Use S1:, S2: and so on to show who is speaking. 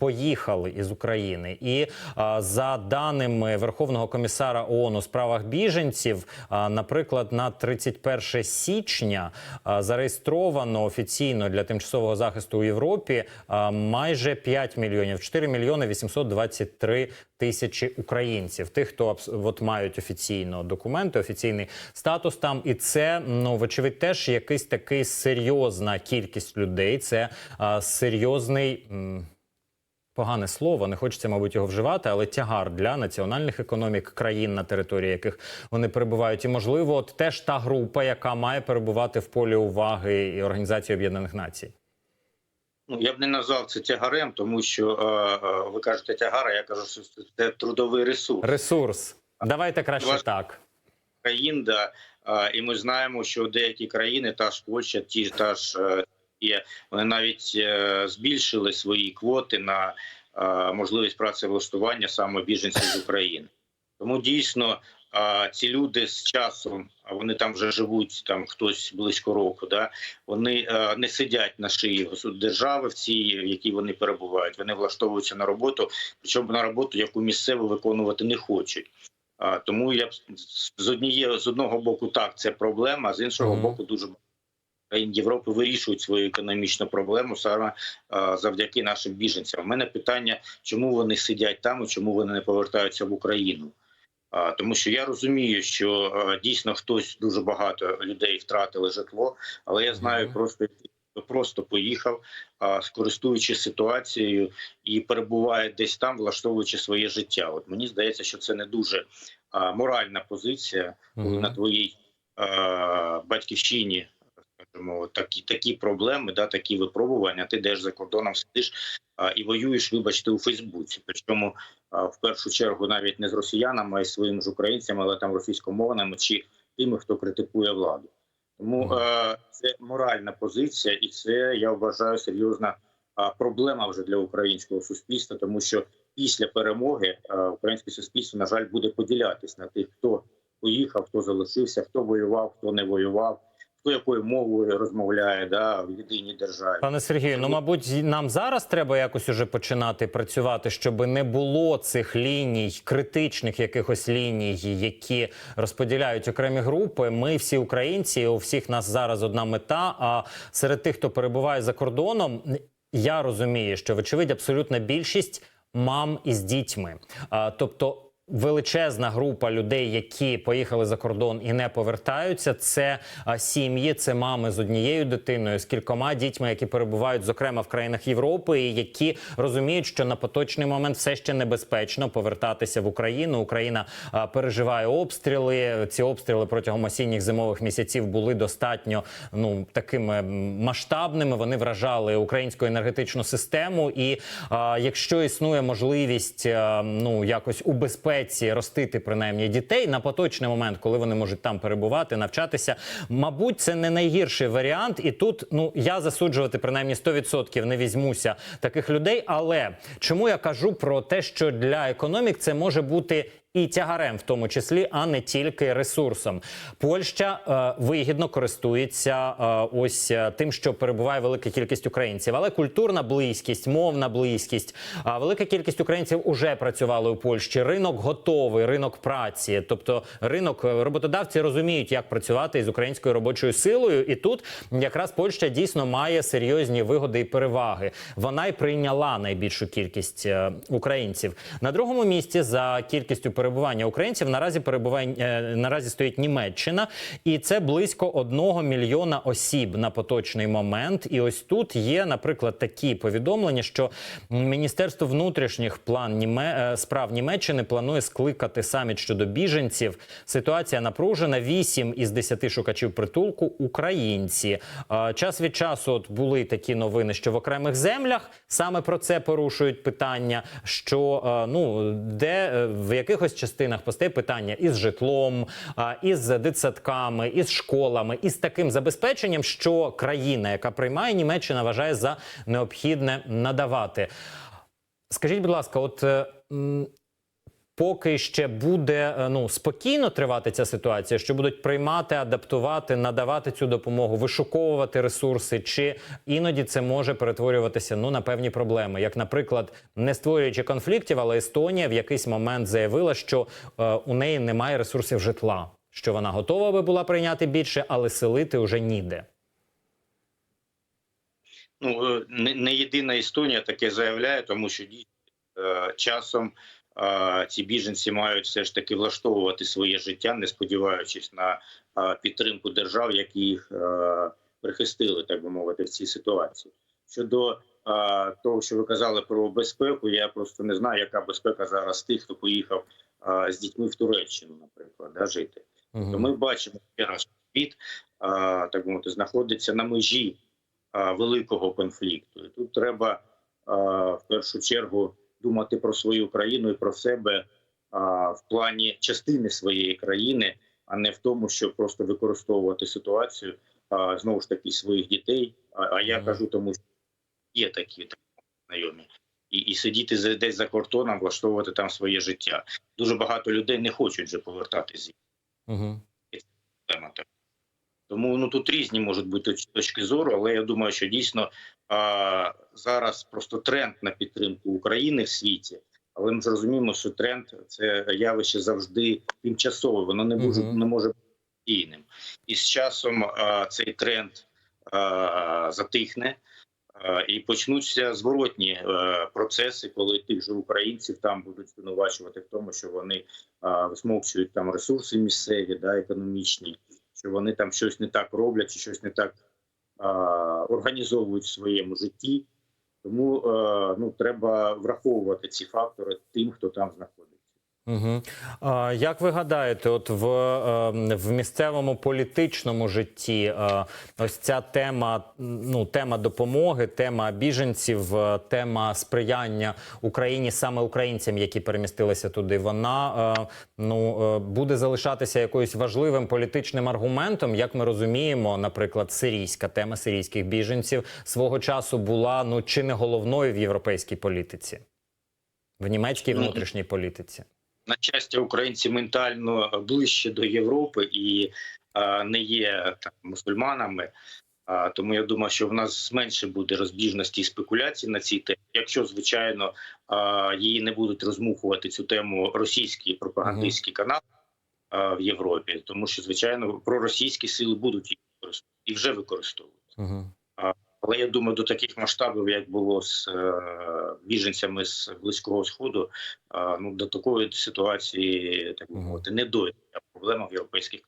S1: поїхали із України. І за даними Верховного комісара ООН у справах біженців, наприклад, на 31 січня зареєстровано офіційно для тимчасового захисту у Європі майже 5 мільйонів 4 мільйони 823 тисячі українців, тих, хто от мають офіційно документи, офіційний статус там, і це ну вочевидь теж якийсь такий серйозна кількість людей. Це а, серйозний. м, Погане слово, не хочеться, мабуть, його вживати, але тягар для національних економік країн, на території яких вони перебувають. І можливо, от теж та група, яка має перебувати в полі уваги і Організації Об'єднаних Націй.
S2: Ну я б не назвав це тягарем, тому що е, е, ви кажете тягар, а я кажу, що це трудовий ресурс
S1: Ресурс. Давайте краще
S2: Ваш-
S1: так.
S2: країн. Да, е, і ми знаємо, що деякі країни, та ж Польща, ті та ж е, є, вони навіть е, збільшили свої квоти на е, можливість працевлаштування саме біженців з України. Тому дійсно ці люди з часом, а вони там вже живуть, там хтось близько року. Да вони е, не сидять на шиї держави в цій, в якій вони перебувають. Вони влаштовуються на роботу, причому на роботу, яку місцево виконувати не хочуть. А, тому я б з- однієї з одного боку так це проблема, а з іншого
S1: Мгм.
S2: боку, дуже країн Європи вирішують свою економічну проблему саме завдяки нашим біженцям. У мене питання, чому вони сидять там і чому вони не повертаються в Україну. Тому що я розумію, що дійсно хтось дуже багато людей втратили житло, але я знаю просто просто поїхав, а, скористуючись ситуацією і перебуває десь там, влаштовуючи своє життя. От мені здається, що це не дуже моральна позиція, коли на твоїй а, батьківщині. Скажімо, такі такі проблеми, да, такі випробування. Ти йдеш за кордоном, сидиш а, і воюєш, вибачте, у Фейсбуці. Причому а, в першу чергу навіть не з росіянами, а й своїми ж українцями, але там російськомовними чи тими, хто критикує владу. Тому е, це моральна позиція, і це я вважаю серйозна а, проблема вже для українського суспільства, тому що після перемоги е, українське суспільство, на жаль, буде поділятись на тих, хто поїхав, хто залишився, хто воював, хто не воював, якою мовою розмовляє да, в єдиній державі.
S1: Пане Сергію, ну мабуть, нам зараз треба якось уже починати працювати, щоб не було цих ліній, критичних якихось ліній, які розподіляють окремі групи. Ми всі українці, у всіх нас зараз одна мета. А серед тих, хто перебуває за кордоном, я розумію, що вочевидь абсолютна більшість мам із дітьми. А, тобто. Величезна група людей, які поїхали за кордон і не повертаються, це сім'ї, це мами з однією дитиною, з кількома дітьми, які перебувають зокрема в країнах Європи, і які розуміють, що на поточний момент все ще небезпечно повертатися в Україну. Україна переживає обстріли. Ці обстріли протягом осінніх зимових місяців були достатньо ну такими масштабними. Вони вражали українську енергетичну систему. І а, якщо існує можливість а, ну якось у безпеці ростити принаймні дітей на поточний момент, коли вони можуть там перебувати, навчатися, мабуть, це не найгірший варіант. І тут ну я засуджувати принаймні 100% не візьмуся таких людей. Але чому я кажу про те, що для економік це може бути. І тягарем, в тому числі, а не тільки ресурсом. Польща е, вигідно користується е, ось е, тим, що перебуває велика кількість українців, але культурна близькість, мовна близькість. А велика кількість українців уже працювали у Польщі. Ринок готовий, ринок праці. Тобто, ринок е, роботодавці розуміють, як працювати із українською робочою силою. І тут якраз Польща дійсно має серйозні вигоди і переваги. Вона й прийняла найбільшу кількість е, українців. На другому місці за кількістю перебування українців наразі перебуває е, наразі стоїть Німеччина, і це близько одного мільйона осіб на поточний момент. І ось тут є, наприклад, такі повідомлення, що Міністерство внутрішніх план Німе... е, справ Німеччини планує скликати саміт щодо біженців. Ситуація напружена. Вісім із десяти шукачів притулку українці. Е, Час від часу от були такі новини, що в окремих землях саме про це порушують питання. Що ну де в якихось частинах постає питання із житлом, із дитсадками, із школами, із таким забезпеченням, що країна, яка приймає Німеччина, вважає за необхідне надавати. Скажіть, будь ласка, от е, поки ще буде е, ну спокійно тривати ця ситуація, що будуть приймати, адаптувати, надавати цю допомогу, вишуковувати ресурси, чи іноді це може перетворюватися ну на певні проблеми, як, наприклад, не створюючи конфліктів, але Естонія в якийсь момент заявила, що е, у неї немає ресурсів житла, що вона готова би була прийняти більше, але селити вже ніде.
S2: Ну е, не, не єдина Естонія таке заявляє, тому що дійсно е, часом ці біженці мають все ж таки влаштовувати своє життя, не сподіваючись на підтримку держав, які їх прихистили, так би мовити, в цій ситуації. Щодо того, що ви казали про безпеку, я просто не знаю, яка безпека зараз тих, хто поїхав з дітьми в Туреччину, наприклад, да, жити.
S1: Мгм.
S2: то ми бачимо, що світ так би мовити, знаходиться на межі великого конфлікту. І тут треба в першу чергу думати про свою країну і про себе а, в плані частини своєї країни, а не в тому, щоб просто використовувати ситуацію а, знову ж таки своїх дітей. А, а я кажу, тому що є такі так, знайомі. І, і сидіти за- десь за кордоном, влаштовувати там своє життя. Дуже багато людей не хочуть вже повертатися
S1: Мгм.
S2: тема така. Тому ну тут різні можуть бути точки зору, але я думаю, що дійсно а, зараз просто тренд на підтримку України в світі. Але ми ж розуміємо, що тренд це явище завжди тимчасове, воно не може не може бути постійним. І з часом а, цей тренд а, затихне. а, І почнуться зворотні процеси, коли тих же українців там будуть звинувачувати в тому, що вони а, висмокчують там ресурси місцеві, да, економічні, що вони там щось не так роблять, чи щось не так а, організовують в своєму житті. Тому е, ну треба враховувати ці фактори тим, хто там знаходиться.
S1: Угу. А, як ви гадаєте, от в, е, в місцевому політичному житті е, ось ця тема, ну тема допомоги, тема біженців, е, тема сприяння Україні саме українцям, які перемістилися туди, вона е, ну буде залишатися якоюсь важливим політичним аргументом, як ми розуміємо, наприклад, сирійська тема сирійських біженців свого часу була ну чи не головною в європейській політиці, в німецькій
S2: Ну,
S1: внутрішній політиці.
S2: На щастя, українці ментально ближче до Європи і не є там мусульманами. Тому я думаю, що в нас менше буде розбіжності і спекуляцій на цій темі. Якщо звичайно її не будуть розмухувати цю тему російські пропагандистські канали в Європі, тому що звичайно проросійські сили будуть використовувати і вже використовують. Але я думаю, до таких масштабів, як було з е, біженцями з близького сходу, е, ну до такої ситуації так би мовити не дойде. Проблема в європейських